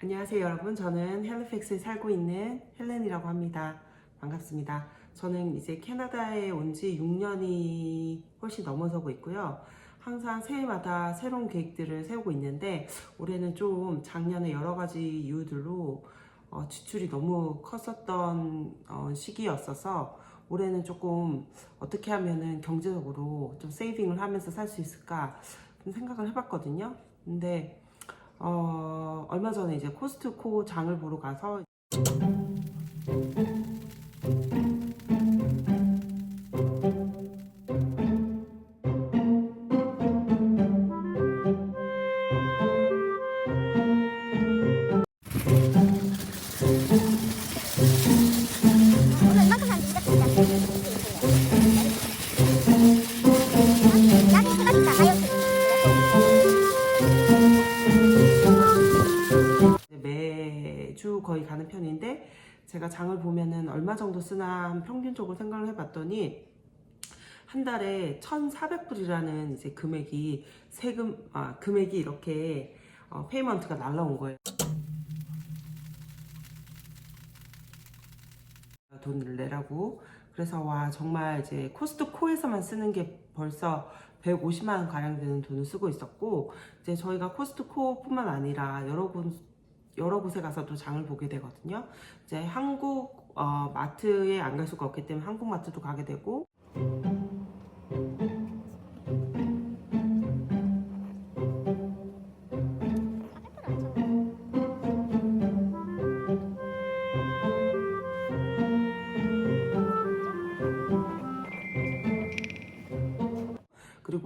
안녕하세요 여러분. 저는 헬리팩스에 살고 있는 헬렌이라고 합니다. 반갑습니다. 저는 이제 캐나다에 온 지 6년이 훨씬 넘어서고 있고요. 항상 새해마다 새로운 계획들을 세우고 있는데 올해는 좀 작년에 여러 가지 이유들로 어, 지출이 너무 컸었던 어, 시기였어서 올해는 조금 어떻게 하면은 경제적으로 좀 세이빙을 하면서 살 수 있을까 좀 생각을 해봤거든요. 근데 어, 얼마 전에 이제 코스트코 장을 보러 가서 제가 장을 보면은 얼마 정도 쓰나 한 평균적으로 생각을 해봤더니 한 달에 1,400불이라는 이제 금액이 세금 아 금액이 이렇게 어, 페이먼트가 날라온 거예요. 돈을 내라고 그래서 와 정말 이제 코스트코에서만 쓰는 게 벌써 150만 원 가량 되는 돈을 쓰고 있었고 이제 저희가 코스트코뿐만 아니라 여러 곳 여러 곳에 가서도 장을 보게 되거든요. 이제 한국 어, 마트에 안 갈 수가 없기 때문에 한국 마트도 가게 되고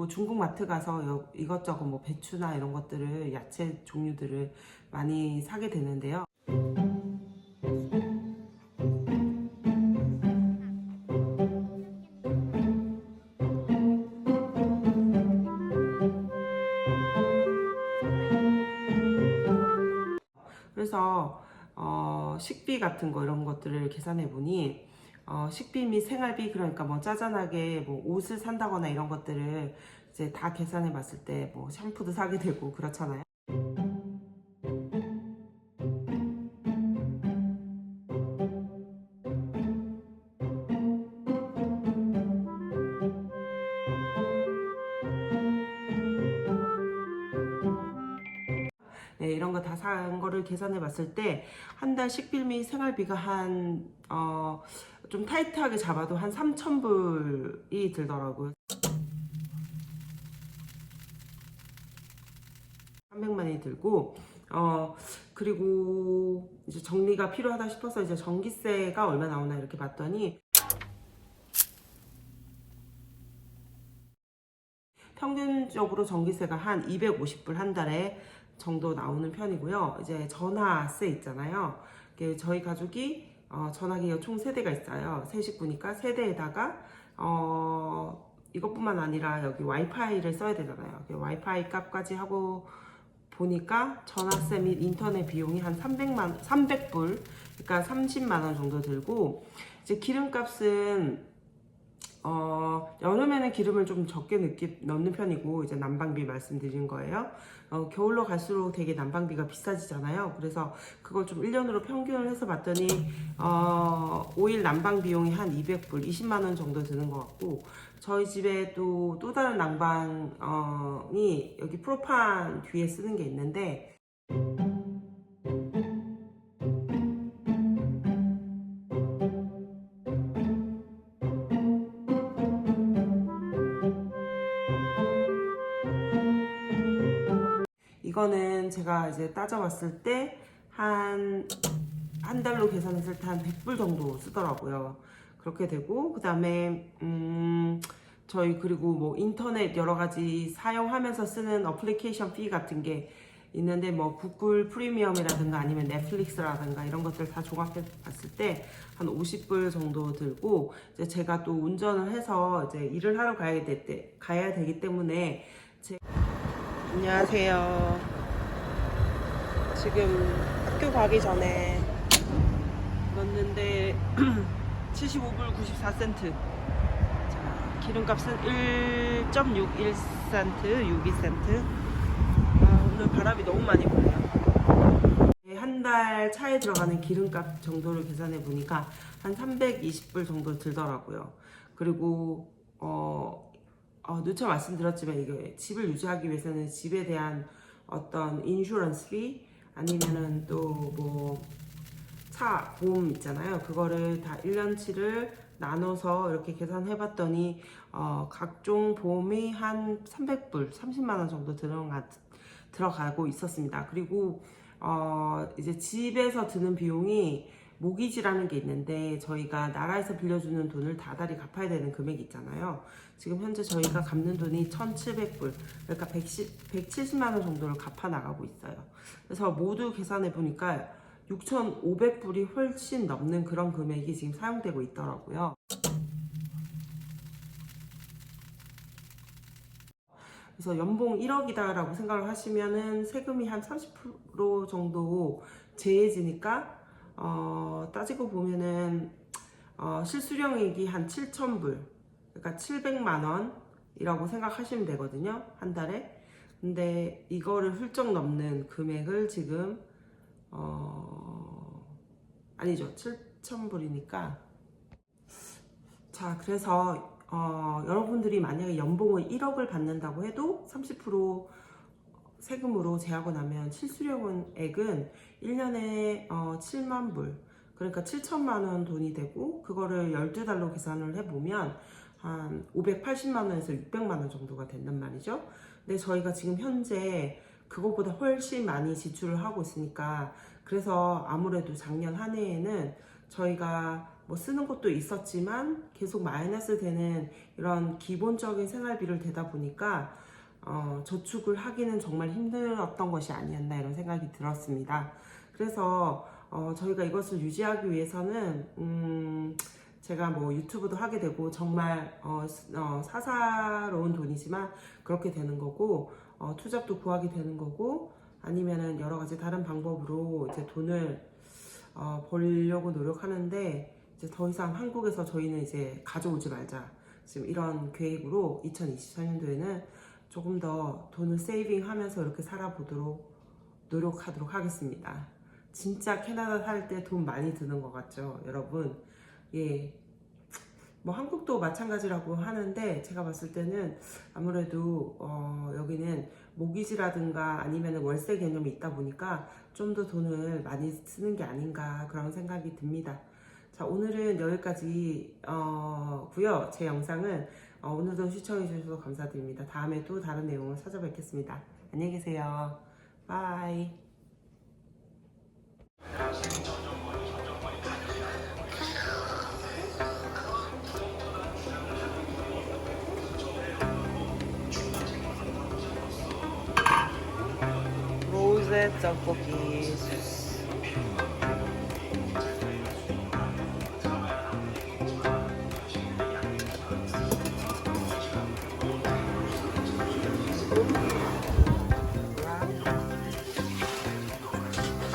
그리고 중국 마트 가서 여- 이것저것 뭐 배추나 이런 것들을 야채 종류들을 많이 사게 되는데요. 그래서 어, 식비 같은 거 이런 것들을 계산해 보니 어, 식비 및 생활비 그러니까 뭐 짜잔하게 뭐 옷을 산다거나 이런 것들을 이제 다 계산해 봤을 때 뭐 샴푸도 사게 되고 그렇잖아요. 네, 이런 거 다 산 거를 계산해 봤을 때 한 달 식비 및 생활비가 한 어, 좀 타이트하게 잡아도 한 3,000불이 들더라고요. 300만이 들고 어 그리고 이제 정리가 필요하다 싶어서 이제 전기세가 얼마 나오나 이렇게 봤더니 평균적으로 전기세가 한 250불 한 달에 정도 나오는 편이고요. 이제 전화세 있잖아요. 저희 가족이 어, 전화기가 총 세대가 있어요. 세 식구니까 세대에다가 어, 이것뿐만 아니라 여기 와이파이를 써야 되잖아요. 와이파이 값까지 하고 보니까 전화세 및 인터넷 비용이 한 300만 300불, 그러니까 30만 원 정도 들고 이제 기름값은 어, 여름에는 기름을 좀 적게 넣기, 넣는 편이고, 이제 난방비 말씀드린 거예요. 어, 겨울로 갈수록 되게 난방비가 비싸지잖아요. 그래서 그걸 좀 1년으로 평균을 해서 봤더니, 어, 5일 난방 비용이 한 200불, 20만 원 정도 드는 것 같고, 저희 집에 또, 또 다른 난방이 여기 프로판 뒤에 쓰는 게 있는데, 이거는 제가 이제 따져봤을 때 한 한 달로 계산했을 때 한 100불 정도 쓰더라고요. 그렇게 되고 그 다음에 음 저희 그리고 뭐 인터넷 여러 가지 사용하면서 쓰는 어플리케이션 피 같은 게 있는데 뭐 구글 프리미엄이라든가 아니면 넷플릭스라든가 이런 것들 다 종합해 봤을 때 한 50불 정도 들고 이제 제가 또 운전을 해서 이제 일을 하러 가야 될 때 가야 되기 때문에 제 안녕하세요. 지금 학교 가기 전에 넣었는데 75불 94센트. 자, 기름값은 1.61센트, 62센트. 아, 오늘 바람이 너무 많이 불어요. 네, 한달 차에 들어가는 기름값 정도를 계산해 보니까 한 320불 정도 들더라고요. 그리고 어, 어 누차 말씀드렸지만 이게 집을 유지하기 위해서는 집에 대한 어떤 인슈런스 비 아니면은 또 뭐 차 보험 있잖아요. 그거를 다 1년치를 나눠서 이렇게 계산해 봤더니 어, 각종 보험이 한 300불, 30만 원 정도 들어가, 들어가고 있었습니다. 그리고 어, 이제 집에서 드는 비용이 모기지라는 게 있는데 저희가 나라에서 빌려주는 돈을 다달이 갚아야 되는 금액이 있잖아요. 지금 현재 저희가 갚는 돈이 1,700불, 그러니까 110, 170만 원 정도를 갚아 나가고 있어요. 그래서 모두 계산해 보니까 6,500불이 훨씬 넘는 그런 금액이 지금 사용되고 있더라고요. 그래서 연봉 1억이다라고 생각을 하시면은 세금이 한 30% 정도 제해지니까 어, 따지고 보면은 어, 실수령액이 한 7,000불, 그러니까 700만 원이라고 생각하시면 되거든요 한 달에. 근데 이거를 훌쩍 넘는 금액을 지금 어, 아니죠 7,000불이니까 자 그래서 어, 여러분들이 만약에 연봉을 1억을 받는다고 해도 30% 세금으로 제하고 나면 실수령액은 1년에 어, 7만 불. 그러니까 7천만 원 돈이 되고 그거를 12달로 계산을 해보면 한 580만 원에서 600만 원 정도가 된단 말이죠. 근데 저희가 지금 현재 그것보다 훨씬 많이 지출을 하고 있으니까 그래서 아무래도 작년 한 해에는 저희가 뭐 쓰는 것도 있었지만 계속 마이너스 되는 이런 기본적인 생활비를 대다 보니까 어, 저축을 하기는 정말 힘들었던 것이 아니었나 이런 생각이 들었습니다. 그래서 어, 저희가 이것을 유지하기 위해서는 음, 제가 뭐 유튜브도 하게 되고 정말 어, 스- 어, 사사로운 돈이지만 그렇게 되는 거고 어, 투잡도 구하게 되는 거고 아니면은 여러 가지 다른 방법으로 이제 돈을 어, 벌려고 노력하는데 이제 더 이상 한국에서 저희는 이제 가져오지 말자 지금 이런 계획으로 2024년도에는 조금 더 돈을 세이빙하면서 이렇게 살아보도록 노력하도록 하겠습니다. 진짜 캐나다 살 때 돈 많이 드는 것 같죠, 여러분? 예. 뭐 한국도 마찬가지라고 하는데 제가 봤을 때는 아무래도 어, 여기는 모기지라든가 아니면 월세 개념이 있다 보니까 좀 더 돈을 많이 쓰는 게 아닌가 그런 생각이 듭니다. 자 오늘은 여기까지 어, 고요. 제 영상은 어, 오늘도 시청해 주셔서 감사드립니다. 다음에 또 다른 내용을 찾아뵙겠습니다. 안녕히 계세요. 바이. 로제 떡볶이.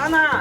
하나